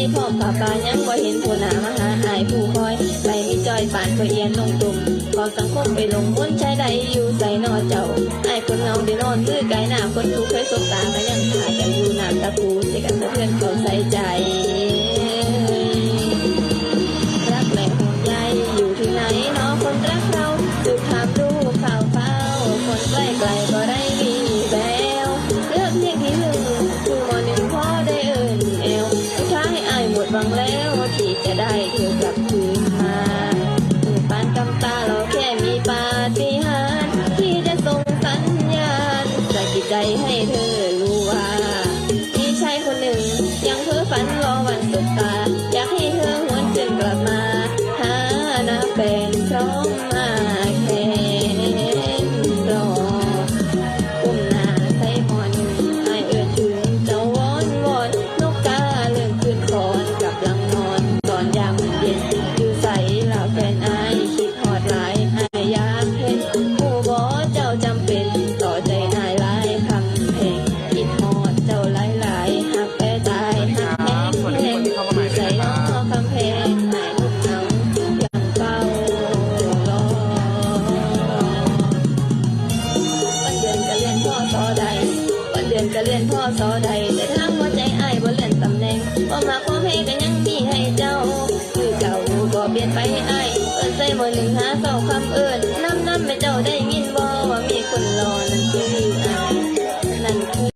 ตายังบ่เห็นผู้หนามาหาอายผู้คอยไปมีจอยปานก็เอียนลงตุ่มขอสังคมไปลงมุนชายใดอยู่ใส่นอเจ้าอายคนเงาได้นอนซื้อไก่หน้าคนทุกเคยสบตาก็ยังขาดกันอยู่หน้ำตะปูเจกันสะเพื่อนเขาใส่ใจ หวังแล้วที่จะได้เธอกลับคืนมาเมื่อปานกำตาเราแค่มีปาฏิหาริย์ที่จะส่งสัญญาณสะกิดใจให้เธอรู้ว่ามีชายคนหนึ่งยังเพ้อฝันรอวันสบตา อยากให้เธอหวนคืนกลับมา หาหน้าแฟนพร้อมมาแค่ ให้อ้ายเอิ้นใส่บ่หนึ่งหาเศร้าคำเอิ้นน้ำน้ำให้เจ้าได้ยินบ่ว่ามีคนรอนั่นคือ